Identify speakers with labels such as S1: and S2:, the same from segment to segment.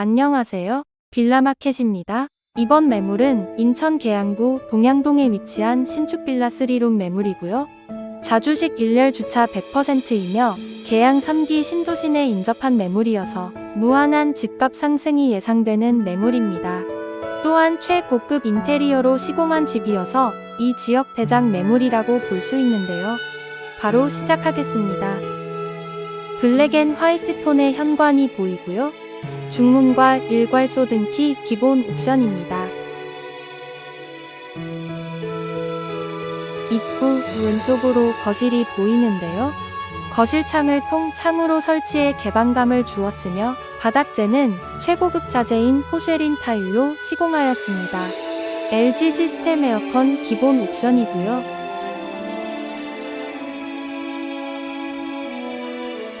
S1: 안녕하세요. 빌라마켓입니다. 이번 매물은 인천 계양구 동양동에 위치한 신축 빌라 3룸 매물이고요. 자주식 1열 주차 100%이며 계양 3기 신도시내 인접한 매물이어서 무한한 집값 상승이 예상되는 매물입니다. 또한 최고급 인테리어로 시공한 집이어서 이 지역 대장 매물이라고 볼 수 있는데요. 바로 시작하겠습니다. 블랙 앤 화이트 톤의 현관이 보이고요. 중문과 일괄소 등키 기본 옵션입니다. 입구 왼쪽으로 거실이 보이는데요. 거실 창을 통 창으로 설치해 개방감을 주었으며 바닥재는 최고급 자재인 포쉐린 타일로 시공하였습니다. LG 시스템 에어컨 기본 옵션이고요.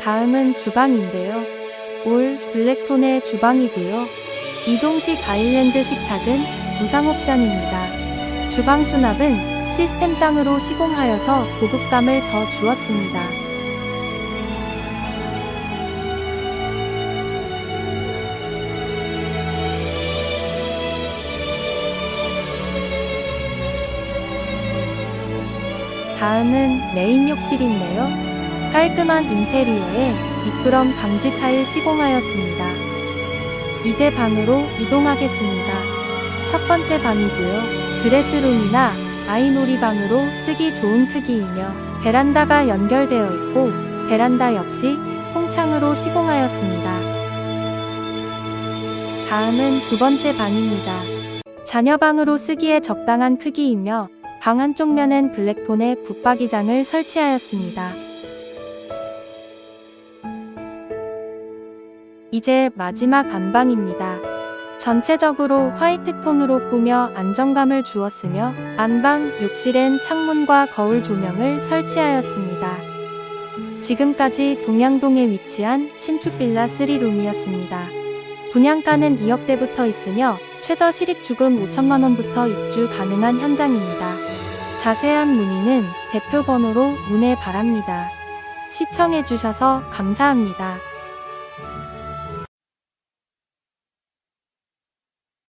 S1: 다음은 주방인데요. 올 블랙톤의 주방이고요. 이동식 아일랜드식 작은 무상 옵션입니다. 주방 수납은 시스템장으로 시공하여서 고급감을 더 주었습니다. 다음은 메인 욕실인데요. 깔끔한 인테리어에 미끄럼 방지 타일 시공하였습니다. 이제 방으로 이동하겠습니다. 첫 번째 방이고요. 드레스룸이나 아이놀이방으로 쓰기 좋은 크기이며 베란다가 연결되어 있고 베란다 역시 통창으로 시공하였습니다. 다음은 두 번째 방입니다. 자녀방으로 쓰기에 적당한 크기이며 방 한쪽 면엔 블랙톤의 붙박이장을 설치하였습니다. 이제 마지막 안방입니다. 전체적으로 화이트 톤으로 꾸며 안정감을 주었으며 안방 욕실엔 창문과 거울 조명을 설치하였습니다. 지금까지 동양동에 위치한 신축 빌라 3룸이었습니다. 분양가는 2억대부터 있으며 최저 실입 주금 5천만 원부터 입주 가능한 현장입니다. 자세한 문의는 대표 번호로 문의 바랍니다. 시청해주셔서 감사합니다.